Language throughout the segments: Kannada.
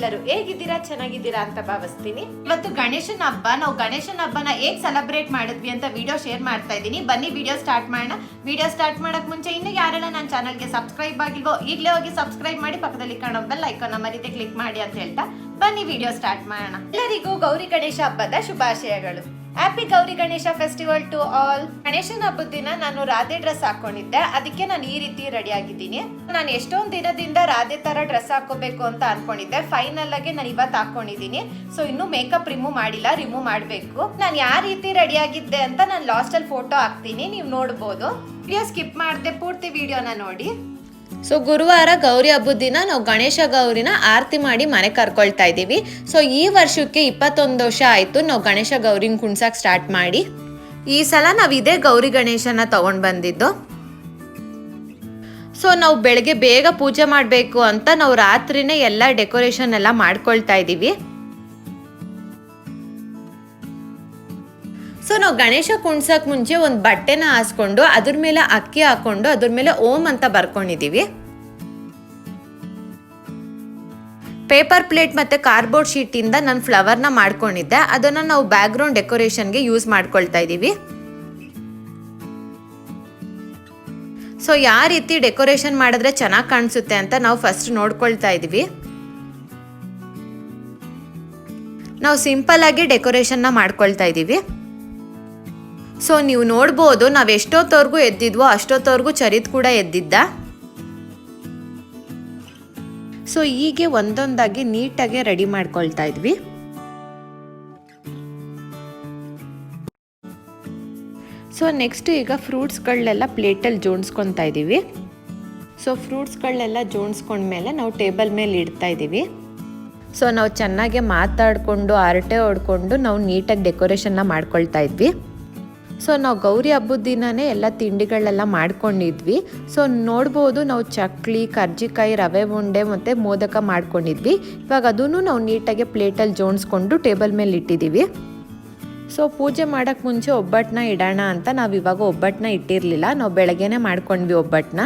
ಎಲ್ಲರೂ ಹೇಗಿದ್ದೀರಾ, ಚೆನ್ನಾಗಿದ್ದೀರಾ ಅಂತ ಭಾವಿಸ್ತೀನಿ. ಇವತ್ತು ಗಣೇಶನ ಹಬ್ಬ, ನಾವು ಗಣೇಶನ ಹಬ್ಬನ ಹೇಗ್ ಸೆಲೆಬ್ರೇಟ್ ಮಾಡಿದ್ವಿ ಅಂತ ವಿಡಿಯೋ ಶೇರ್ ಮಾಡ್ತಾ ಇದ್ದೀನಿ. ಬನ್ನಿ ವಿಡಿಯೋ ಸ್ಟಾರ್ಟ್ ಮಾಡೋಣ. ವಿಡಿಯೋ ಸ್ಟಾರ್ಟ್ ಮಾಡಕ್ ಮುಂಚೆ ಇನ್ನು ಯಾರೆಲ್ಲ ನನ್ನ ಚಾನಲ್ಗೆ ಸಬ್ಸ್ಕ್ರೈಬ್ ಆಗಿಲ್ವೋ, ಈಗಲೇ ಹೋಗಿ ಸಬ್ಸ್ಕ್ರೈಬ್ ಮಾಡಿ ಪಕ್ಕದಲ್ಲಿ ಕಾಣೋ ಬೆಲ್ ಐಕಾನ್ ರೀತಿ ಕ್ಲಿಕ್ ಮಾಡಿ ಅಂತ ಹೇಳ್ತಾ ಬನ್ನಿ ವಿಡಿಯೋ ಸ್ಟಾರ್ಟ್ ಮಾಡೋಣ. ಎಲ್ಲರಿಗೂ ಗೌರಿ ಗಣೇಶ ಹಬ್ಬದ ಶುಭಾಶಯಗಳು. Happy Gauri Ganesha festival to all ಗಣೇಶನ ಹಬ್ಬದ ದಿನ ನಾನು ರಾಧೆ ಡ್ರೆಸ್ ಹಾಕೊಂಡಿದ್ದೆ. ಅದಕ್ಕೆ ನಾನು ಈ ರೀತಿ ರೆಡಿ ಆಗಿದ್ದೀನಿ. ನಾನು ಎಷ್ಟೊಂದು ದಿನದಿಂದ ರಾಧೆ ತರ ಡ್ರೆಸ್ ಹಾಕೋಬೇಕು ಅಂತ ಅನ್ಕೊಂಡಿದ್ದೆ. ಫೈನಲ್ ಆಗಿ ನಾನು ಇವತ್ತು ಹಾಕೊಂಡಿದ್ದೀನಿ. ಸೊ ಇನ್ನು ಮೇಕಪ್ ರಿಮೂವ್ ಮಾಡಿಲ್ಲ. ರಿಮೂವ್ ಮಾಡಬೇಕು. ನಾನು ಯಾವ ರೀತಿ ರೆಡಿ ಆಗಿದ್ದೆ ಅಂತ ನಾನು ಲಾಸ್ಟಲ್ಲಿ ಫೋಟೋ ಹಾಕ್ತೀನಿ. ನೀವು ನೋಡ್ಬೋದು. ವಿಡಿಯೋ ಸ್ಕಿಪ್ ಮಾಡಿದೆ ಪೂರ್ತಿ ವಿಡಿಯೋನ ನೋಡಿ. ಸೊ ಗುರುವಾರ ಗೌರಿ ಹಬ್ಬದ ದಿನ ನಾವು ಗಣೇಶ ಗೌರಿನ ಆರತಿ ಮಾಡಿ ಮನೆ ಕರ್ಕೊಳ್ತಾ ಇದ್ದೀವಿ. ಸೊ ಈ ವರ್ಷಕ್ಕೆ ಇಪ್ಪತ್ತೊಂದು ವರ್ಷ ಆಯಿತು ನಾವು ಗಣೇಶ ಗೌರಿನ ಕುಣ್ಸಕ್ಕೆ ಸ್ಟಾರ್ಟ್ ಮಾಡಿ. ಈ ಸಲ ನಾವು ಇದೇ ಗೌರಿ ಗಣೇಶನ ತಗೊಂಡು ಬಂದಿದ್ದು. ಸೊ ನಾವು ಬೆಳಗ್ಗೆ ಬೇಗ ಪೂಜೆ ಮಾಡಬೇಕು ಅಂತ ನಾವು ರಾತ್ರಿನೇ ಎಲ್ಲ ಡೆಕೋರೇಷನ್ ಎಲ್ಲ ಮಾಡ್ಕೊಳ್ತಾ ಇದ್ದೀವಿ. ಸೊ ನಾವು ಗಣೇಶ ಕುಣ್ಸಕ್ ಮುಂಚೆ ಒಂದು ಬಟ್ಟೆನ ಹಾಸ್ಕೊಂಡು, ಅದ್ರ ಮೇಲೆ ಅಕ್ಕಿ ಹಾಕೊಂಡು, ಅದ್ರ ಮೇಲೆ ಓಂ ಅಂತ ಬರ್ಕೊಂಡಿದೀವಿ. ಪೇಪರ್ ಪ್ಲೇಟ್ ಮತ್ತೆ ಕಾರ್ಬೋರ್ಡ್ ಶೀಟಿಂದ ನಾನು ಫ್ಲವರ್ನ ಮಾಡ್ಕೊಂಡಿದ್ದೆ. ಅದನ್ನ ನಾವು ಬ್ಯಾಕ್ಗ್ರೌಂಡ್ ಡೆಕೋರೇಷನ್ಗೆ ಯೂಸ್ ಮಾಡ್ಕೊಳ್ತಾ ಇದ್ದೀವಿ ಸೊ ಯಾವ ರೀತಿ ಡೆಕೋರೇಷನ್ ಮಾಡಿದ್ರೆ ಚೆನ್ನಾಗಿ ಕಾಣಿಸುತ್ತೆ ಅಂತ ನಾವು ಫಸ್ಟ್ ನೋಡ್ಕೊಳ್ತಾ ಇದೀವಿ. ನಾವು ಸಿಂಪಲ್ ಆಗಿ ಡೆಕೋರೇಷನ್ನ ಮಾಡ್ಕೊಳ್ತಾ ಇದ್ದೀವಿ ಸೊ ನೀವು ನೋಡ್ಬೋದು ನಾವು ಎಷ್ಟೊತ್ತವರೆಗೂ ಎದ್ದಿದ್ವೋ ಅಷ್ಟೊತ್ತವರೆಗೂ ಚರಿತ್ ಕೂಡ ಎದ್ದಿದ್ದ. ಸೊ ಹೀಗೆ ಒಂದೊಂದಾಗಿ ನೀಟಾಗಿ ರೆಡಿ ಮಾಡ್ಕೊಳ್ತಾ ಇದ್ವಿ. ಸೊ ನೆಕ್ಸ್ಟ್ ಈಗ ಫ್ರೂಟ್ಸ್ಗಳನ್ನೆಲ್ಲ ಪ್ಲೇಟಲ್ಲಿ ಜೋಡಿಸ್ಕೊತಾ ಇದ್ದೀವಿ. ಸೊ ಫ್ರೂಟ್ಸ್ಗಳನ್ನೆಲ್ಲ ಜೋಡಿಸ್ಕೊಂಡ್ಮೇಲೆ ನಾವು ಟೇಬಲ್ ಮೇಲೆ ಇಡ್ತಾ ಇದ್ದೀವಿ. ಸೊ ನಾವು ಚೆನ್ನಾಗಿ ಮಾತಾಡಿಕೊಂಡು ಹರಟೆ ಹೊಡ್ಕೊಂಡು ನಾವು ನೀಟಾಗಿ ಡೆಕೋರೇಷನ್ನ ಮಾಡ್ಕೊಳ್ತಾ ಇದ್ವಿ. ಸೊ ನಾವು ಗೌರಿ ಹಬ್ಬದ ದಿನನೇ ಎಲ್ಲ ತಿಂಡಿಗಳೆಲ್ಲ ಮಾಡ್ಕೊಂಡಿದ್ವಿ. ಸೊ ನೋಡ್ಬೋದು ನಾವು ಚಕ್ಲಿ, ಕರ್ಜಿಕಾಯಿ, ರವೆ ಉಂಡೆ ಮತ್ತು ಮೋದಕ ಮಾಡ್ಕೊಂಡಿದ್ವಿ. ಇವಾಗ ಅದನ್ನು ನಾವು ನೀಟಾಗಿ ಪ್ಲೇಟಲ್ಲಿ ಜೋಡಿಸ್ಕೊಂಡು ಟೇಬಲ್ ಮೇಲೆ ಇಟ್ಟಿದ್ದೀವಿ. ಸೊ ಪೂಜೆ ಮಾಡೋಕ್ಕೆ ಮುಂಚೆ ಒಬ್ಬಟ್ಟನ್ನ ಇಡೋಣ ಅಂತ ನಾವು ಇವಾಗ ಒಬ್ಬಟ್ಟನ್ನ ಇಟ್ಟಿರಲಿಲ್ಲ. ನಾವು ಬೆಳಗ್ಗೆನೇ ಮಾಡ್ಕೊಂಡ್ವಿ ಒಬ್ಬಟ್ಟನ್ನ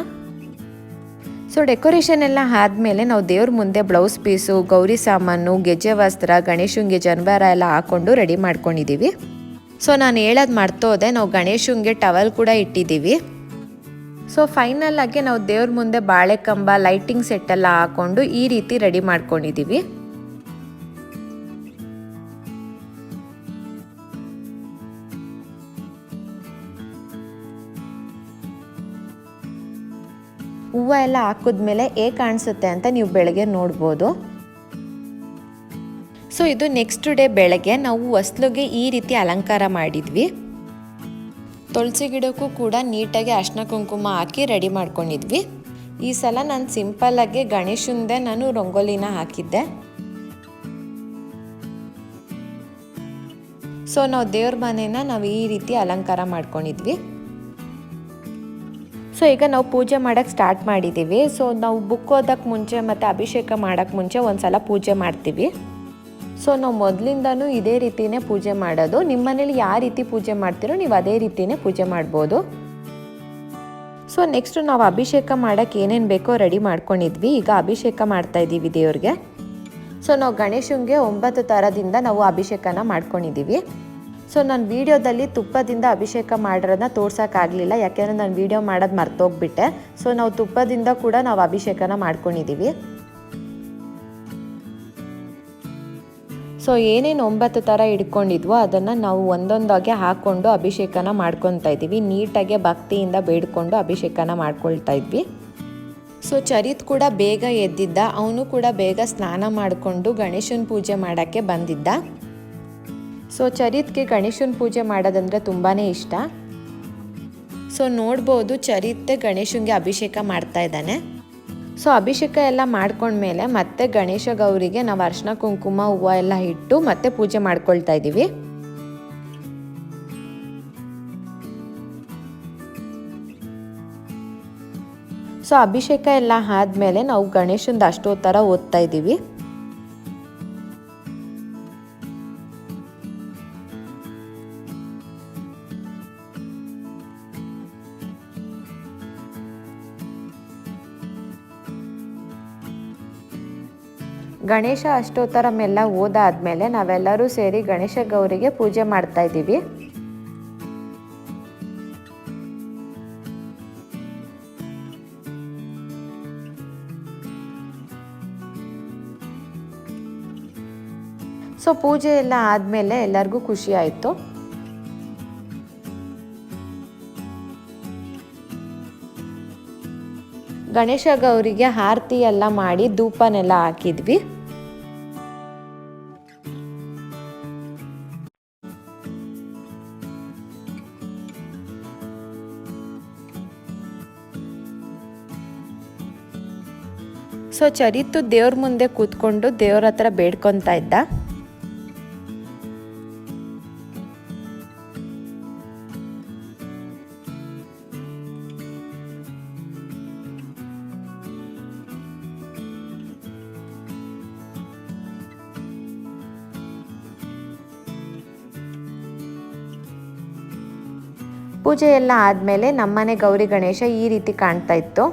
ಸೊ ಡೆಕೋರೇಷನ್ ಎಲ್ಲ ಆದಮೇಲೆ ನಾವು ದೇವ್ರ ಮುಂದೆ ಬ್ಲೌಸ್ ಪೀಸು ಗೌರಿ ಸಾಮಾನು, ಗೆಜ್ಜೆ ವಸ್ತ್ರ, ಗಣೇಶಂಗೆ ಜನವಾರ ಎಲ್ಲ ಹಾಕ್ಕೊಂಡು ರೆಡಿ ಮಾಡ್ಕೊಂಡಿದ್ದೀವಿ. ಸೊ ನಾನು ಹೇಳೋದು ಮರ್ತೋದೆ. ನಾವು ಗಣೇಶನಿಗೆ ಟವಲ್ ಕೂಡ ಇಟ್ಟಿದ್ದೀವಿ. ಸೊ ಫೈನಲ್ ಆಗಿ ನಾವು ದೇವ್ರ ಮುಂದೆ ಬಾಳೆ ಕಂಬ ಲೈಟಿಂಗ್ ಸೆಟ್ ಎಲ್ಲ ಹಾಕೊಂಡು ಈ ರೀತಿ ರೆಡಿ ಮಾಡ್ಕೊಂಡಿದ್ದೀವಿ. ಹೂವು ಎಲ್ಲ ಹಾಕಿದ್ಮೇಲೆ ಹೇಗೆ ಕಾಣಿಸುತ್ತೆ ಅಂತ ನೀವು ಬೆಳಗ್ಗೆ ನೋಡ್ಬೋದು. ಸೊ ಇದು ನೆಕ್ಸ್ಟ್ ಡೇ ಬೆಳಗ್ಗೆ ನಾವು ಹೊಸ್ಲಿಗೆ ಈ ರೀತಿ ಅಲಂಕಾರ ಮಾಡಿದ್ವಿ. ತುಳಸಿ ಗಿಡಕ್ಕೂ ಕೂಡ ನೀಟಾಗಿ ಅರ್ಶಿನ ಕುಂಕುಮ ಹಾಕಿ ರೆಡಿ ಮಾಡ್ಕೊಂಡಿದ್ವಿ. ಈ ಸಲ ನಾನು ಸಿಂಪಲ್ಲಾಗಿ ಗಣೇಶಂದೇ ನಾನು ರಂಗೋಲಿನ ಹಾಕಿದ್ದೆ. ಸೊ ನಾವು ದೇವ್ರ ಮನೇನ ನಾವು ಈ ರೀತಿ ಅಲಂಕಾರ ಮಾಡ್ಕೊಂಡಿದ್ವಿ. ಸೊ ಈಗ ನಾವು ಪೂಜೆ ಮಾಡೋಕ್ಕೆ ಸ್ಟಾರ್ಟ್ ಮಾಡಿದ್ದೀವಿ ಸೊ ನಾವು ಬುಕ್ ಓದೋಕ್ಕೆ ಮುಂಚೆ ಮತ್ತು ಅಭಿಷೇಕ ಮಾಡೋಕ್ಕೆ ಮುಂಚೆ ಒಂದು ಸಲ ಪೂಜೆ ಮಾಡ್ತೀವಿ. ಸೊ ನಾವು ಮೊದಲಿಂದನೂ ಇದೇ ರೀತಿಯೇ ಪೂಜೆ ಮಾಡೋದು. ನಿಮ್ಮ ಮನೇಲಿ ಯಾವ ರೀತಿ ಪೂಜೆ ಮಾಡ್ತೀರೋ ನೀವು ಅದೇ ರೀತಿಯೇ ಪೂಜೆ ಮಾಡ್ಬೋದು. ಸೊ ನೆಕ್ಸ್ಟ್ ನಾವು ಅಭಿಷೇಕ ಮಾಡೋಕ್ಕೆ ಏನೇನು ಬೇಕೋ ರೆಡಿ ಮಾಡ್ಕೊಂಡಿದ್ವಿ. ಈಗ ಅಭಿಷೇಕ ಮಾಡ್ತಾ ಇದ್ದೀವಿ ದೇವ್ರಿಗೆ. ಸೊ ನಾವು ಗಣೇಶನ್ಗೆ ಒಂಬತ್ತು ಥರದಿಂದ ನಾವು ಅಭಿಷೇಕನ ಮಾಡ್ಕೊಂಡಿದ್ದೀವಿ. ಸೊ ನಾನು ವೀಡಿಯೋದಲ್ಲಿ ತುಪ್ಪದಿಂದ ಅಭಿಷೇಕ ಮಾಡಿರೋದನ್ನ ತೋರ್ಸೋಕ್ಕಾಗಲಿಲ್ಲ ಯಾಕೆಂದರೆ ನಾನು ವೀಡಿಯೋ ಮಾಡೋದು ಮರ್ತೋಗ್ಬಿಟ್ಟೆ. ಸೊ ನಾವು ತುಪ್ಪದಿಂದ ಕೂಡ ನಾವು ಅಭಿಷೇಕನ ಮಾಡ್ಕೊಂಡಿದ್ದೀವಿ. ಸೊ ಏನೇನು ಒಂಬತ್ತು ಥರ ಹಿಡ್ಕೊಂಡಿದ್ವೋ ಅದನ್ನು ನಾವು ಒಂದೊಂದಾಗೆ ಹಾಕ್ಕೊಂಡು ಅಭಿಷೇಕನ ಮಾಡ್ಕೊತಾ ಇದ್ದೀವಿ. ನೀಟಾಗಿ ಭಕ್ತಿಯಿಂದ ಬೇಡ್ಕೊಂಡು ಅಭಿಷೇಕನ ಮಾಡ್ಕೊಳ್ತಾ ಇದ್ವಿ. ಸೊ ಚರಿತ್ ಕೂಡ ಬೇಗ ಎದ್ದಿದ್ದ. ಅವನು ಕೂಡ ಬೇಗ ಸ್ನಾನ ಮಾಡಿಕೊಂಡು ಗಣೇಶನ ಪೂಜೆ ಮಾಡೋಕ್ಕೆ ಬಂದಿದ್ದ. ಸೊ ಚರಿತ್ಗೆ ಗಣೇಶನ ಪೂಜೆ ಮಾಡೋದಂದರೆ ತುಂಬಾ ಇಷ್ಟ. ಸೊ ನೋಡ್ಬೋದು ಚರಿತ್ತೆ ಗಣೇಶನಿಗೆ ಅಭಿಷೇಕ ಮಾಡ್ತಾ ಇದ್ದಾನೆ. ಸೊ ಅಭಿಷೇಕ ಎಲ್ಲ ಮಾಡ್ಕೊಂಡ್ಮೇಲೆ ಮತ್ತೆ ಗಣೇಶ ಗೌರಿಗೆ ನಾವು ಅರ್ಶಿನ, ಕುಂಕುಮ, ಹೂವು ಎಲ್ಲ ಇಟ್ಟು ಮತ್ತೆ ಪೂಜೆ ಮಾಡ್ಕೊಳ್ತಾ ಇದ್ದೀವಿ ಸೊ ಅಭಿಷೇಕ ಎಲ್ಲ ಆದಮೇಲೆ ನಾವು ಗಣೇಶಂದು ಅಷ್ಟೋತ್ತರ ಓದ್ತಾ ಇದ್ದೀವಿ ಗಣೇಶ ಅಷ್ಟೋತ್ತರಮೆಲ್ಲ ಓದಾದ್ಮೇಲೆ ನಾವೆಲ್ಲರೂ ಸೇರಿ ಗಣೇಶ ಗೌರಿಗೆ ಪೂಜೆ ಮಾಡ್ತಾ ಇದ್ದೀವಿ. ಸೊ ಪೂಜೆ ಎಲ್ಲ ಆದಮೇಲೆ ಎಲ್ಲರಿಗೂ ಖುಷಿ ಆಯಿತು. ಗಣೇಶ ಗೌರಿಗೆ ಆರತಿ ಎಲ್ಲ ಮಾಡಿ ಧೂಪನೆಲ್ಲ ಹಾಕಿದ್ವಿ. ಸೊ ಚರಿತು ದೇವ್ರ ಮುಂದೆ ಕೂತ್ಕೊಂಡು ದೇವ್ರ ಹತ್ರ ಬೇಡ್ಕೊತಾ ಇದ್ದ. ಪೂಜೆ ಎಲ್ಲ ಆದಮೇಲೆ ನಮ್ಮನೆ ಗೌರಿ ಗಣೇಶ ಈ ರೀತಿ ಕಾಣ್ತಾ ಇತ್ತು.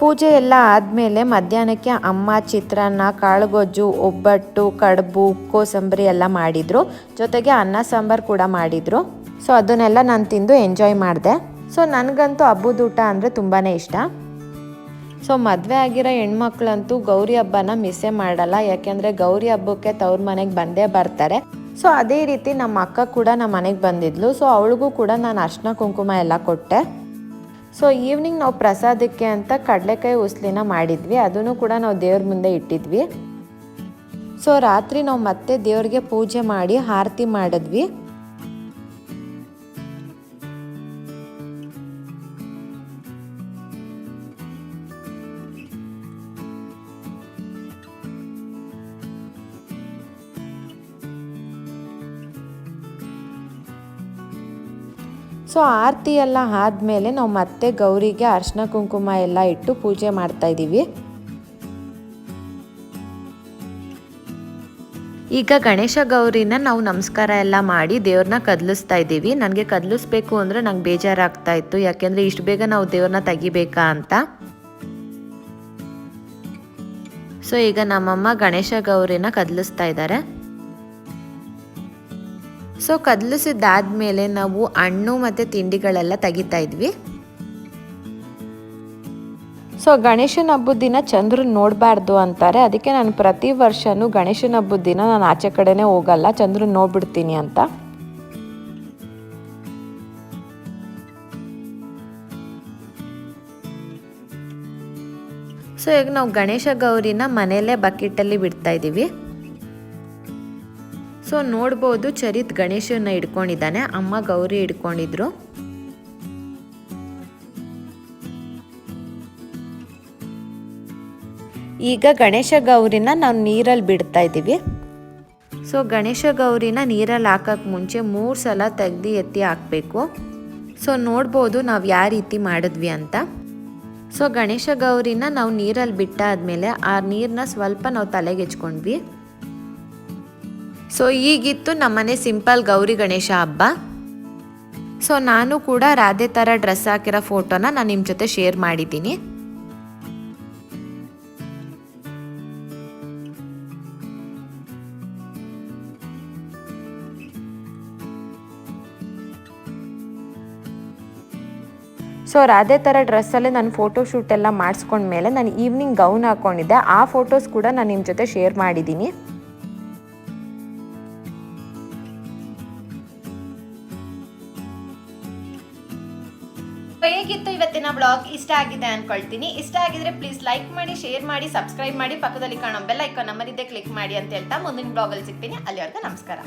ಪೂಜೆ ಎಲ್ಲ ಆದಮೇಲೆ ಮಧ್ಯಾಹ್ನಕ್ಕೆ ಅಮ್ಮ ಚಿತ್ರಾನ್ನ ಕಾಳುಗೊಜ್ಜು ಒಬ್ಬಟ್ಟು, ಕಡುಬು, ಕೋಸಂಬರಿ ಎಲ್ಲ ಮಾಡಿದರು. ಜೊತೆಗೆ ಅನ್ನ ಸಾಂಬಾರು ಕೂಡ ಮಾಡಿದರು. ಸೊ ಅದನ್ನೆಲ್ಲ ನಾನು ತಿಂದು ಎಂಜಾಯ್ ಮಾಡಿದೆ. ಸೊ ನನಗಂತೂ ಹಬ್ಬದ ಊಟ ಅಂದರೆ ತುಂಬಾ ಇಷ್ಟ. ಸೊ ಮದುವೆ ಆಗಿರೋ ಹೆಣ್ಮಕ್ಳಂತೂ ಗೌರಿ ಹಬ್ಬನ ಮಿಸ್ಸೇ ಮಾಡಲ್ಲ. ಯಾಕೆಂದರೆ ಗೌರಿ ಹಬ್ಬಕ್ಕೆ ತವ್ರ ಮನೆಗೆ ಬಂದೇ ಬರ್ತಾರೆ. ಸೊ ಅದೇ ರೀತಿ ನಮ್ಮ ಅಕ್ಕ ಕೂಡ ನಮ್ಮ ಮನೆಗೆ ಬಂದಿದ್ಲು. ಸೊ ಅವಳಿಗೂ ಕೂಡ ನಾನು ಅರ್ಶನ ಕುಂಕುಮ ಎಲ್ಲ ಕೊಟ್ಟೆ. ಸೊ ಈವ್ನಿಂಗ್ ನಾವು ಪ್ರಸಾದಕ್ಕೆ ಅಂತ ಕಡಲೆಕಾಯಿ ಉಸ್ಲಿನ ಮಾಡಿದ್ವಿ. ಅದನ್ನು ಕೂಡ ನಾವು ದೇವ್ರ ಮುಂದೆ ಇಟ್ಟಿದ್ವಿ. ಸೊ ರಾತ್ರಿ ನಾವು ಮತ್ತೆ ದೇವ್ರಿಗೆ ಪೂಜೆ ಮಾಡಿ, ಆರತಿ ಮಾಡಿದ್ವಿ. ಸೊ ಆರತಿ ಎಲ್ಲ ಆದಮೇಲೆ ನಾವು ಮತ್ತೆ ಗೌರಿಗೆ ಅರ್ಶಿನ ಕುಂಕುಮ ಎಲ್ಲ ಇಟ್ಟು ಪೂಜೆ ಮಾಡ್ತಾ ಇದ್ದೀವಿ. ಈಗ ಗಣೇಶ ಗೌರಿನ ನಾವು ನಮಸ್ಕಾರ ಎಲ್ಲ ಮಾಡಿ ದೇವ್ರನ್ನ ಕದಲಿಸ್ತಾ ಇದ್ದೀವಿ. ನನಗೆ ಕದಲಿಸ್ಬೇಕು ಅಂದರೆ ನಂಗೆ ಬೇಜಾರಾಗ್ತಾ ಇತ್ತು. ಯಾಕೆಂದರೆ ಇಷ್ಟು ಬೇಗ ನಾವು ದೇವ್ರನ್ನ ತೆಗಿಬೇಕಾ ಅಂತ. ಸೊ ಈಗ ನಮ್ಮಮ್ಮ ಗಣೇಶ ಗೌರಿನ ಕದಲಿಸ್ತಾ ಇದ್ದಾರೆ. ಸೊ ಕದಲಿಸಿದ್ದಾದ್ಮೇಲೆ ನಾವು ಹಣ್ಣು ಮತ್ತು ತಿಂಡಿಗಳೆಲ್ಲ ತೆಗಿತಾ ಇದ್ವಿ. ಸೊ ಗಣೇಶನ ಹಬ್ಬದ ದಿನ ಚಂದ್ರನ ನೋಡಬಾರ್ದು ಅಂತಾರೆ. ಅದಕ್ಕೆ ನಾನು ಪ್ರತಿ ವರ್ಷನೂ ಗಣೇಶನ ಹಬ್ಬದ ದಿನ ನಾನು ಆಚೆ ಕಡೆನೇ ಹೋಗಲ್ಲ. ಚಂದ್ರನ ನೋಡ್ಬಿಡ್ತೀನಿ ಅಂತ. ಸೊ ಈಗ ನಾವು ಗಣೇಶ ಗೌರಿನ ಮನೆಯಲ್ಲೇ ಬಕೆಟಲ್ಲಿ ಬಿಡ್ತಾ ಇದ್ದೀವಿ. ಸೊ ನೋಡ್ಬೋದು ಚರಿತ್ ಗಣೇಶನ ಹಿಡ್ಕೊಂಡಿದ್ದಾನೆ, ಅಮ್ಮ ಗೌರಿ ಇಡ್ಕೊಂಡಿದ್ರು ಈಗ ಗಣೇಶ ಗೌರಿನ ನಾವು ನೀರಲ್ಲಿ ಬಿಡ್ತಾ ಇದ್ದೀವಿ. ಸೊ ಗಣೇಶ ಗೌರಿನ ನೀರಲ್ಲಿ ಹಾಕಕ್ಕೆ ಮುಂಚೆ ಮೂರು ಸಲ ತೆಗ್ದು ಎತ್ತಿ ಹಾಕಬೇಕು. ಸೊ ನೋಡ್ಬೋದು ನಾವು ಯಾವ ರೀತಿ ಮಾಡಿದ್ವಿ ಅಂತ. ಸೊ ಗಣೇಶ ಗೌರಿನ ನಾವು ನೀರಲ್ಲಿ ಬಿಟ್ಟಾದ್ಮೇಲೆ ಆ ನೀರನ್ನ ಸ್ವಲ್ಪ ನಾವು ತಲೆಗೆ ಹೆಚ್ಕೊಂಡ್ವಿ. ಸೊ ಈಗಿತ್ತು ನಮ್ಮನೆ ಸಿಂಪಲ್ ಗೌರಿ ಗಣೇಶ ಹಬ್ಬ. ಸೊ ನಾನು ಕೂಡ ರಾಧೆ ಥರ ಡ್ರೆಸ್ ಹಾಕಿರೋ ಫೋಟೋನ ನಾನು ನಿಮ್ಮ ಜೊತೆ ಶೇರ್ ಮಾಡಿದ್ದೀನಿ. ಸೊ ರಾಧೆ ಥರ ಡ್ರೆಸ್ಸಲ್ಲೇ ನಾನು ಫೋಟೋ ಶೂಟ್ ಎಲ್ಲ ಮಾಡಿಸ್ಕೊಂಡ್ಮೇಲೆ ನಾನು ಈವ್ನಿಂಗ್ ಗೌನ್ ಹಾಕ್ಕೊಂಡಿದ್ದೆ ಆ ಫೋಟೋಸ್ ಕೂಡ ನಾನು ನಿಮ್ಮ ಜೊತೆ ಶೇರ್ ಮಾಡಿದ್ದೀನಿ. ಹೇಗಿತ್ತು ಇವತ್ತಿನ ಬ್ಲಾಗ್ ಇಷ್ಟ ಆಗಿದೆ ಅನ್ಕೊಳ್ತೀನಿ. ಇಷ್ಟ ಆಗಿದ್ರೆ ಪ್ಲೀಸ್ ಲೈಕ್ ಮಾಡಿ ಶೇರ್ ಮಾಡಿ ಸಬ್ಸ್ಕ್ರೈಬ್ ಮಾಡಿ. ಪಕ್ಕದಲ್ಲಿ ಕಾಣೋ ಬೆಲ್ ಐಕಾನ್ ನಮ್ಮಲ್ಲಿದ್ದೆ ಕ್ಲಿಕ್ ಮಾಡಿ ಅಂತ ಹೇಳ್ತಾ ಮುಂದಿನ ಬ್ಲಾಗಲ್ಲಿ ಸಿಗ್ತೀನಿ. ಅಲ್ಲಿವರೆಗೂ ನಮಸ್ಕಾರ.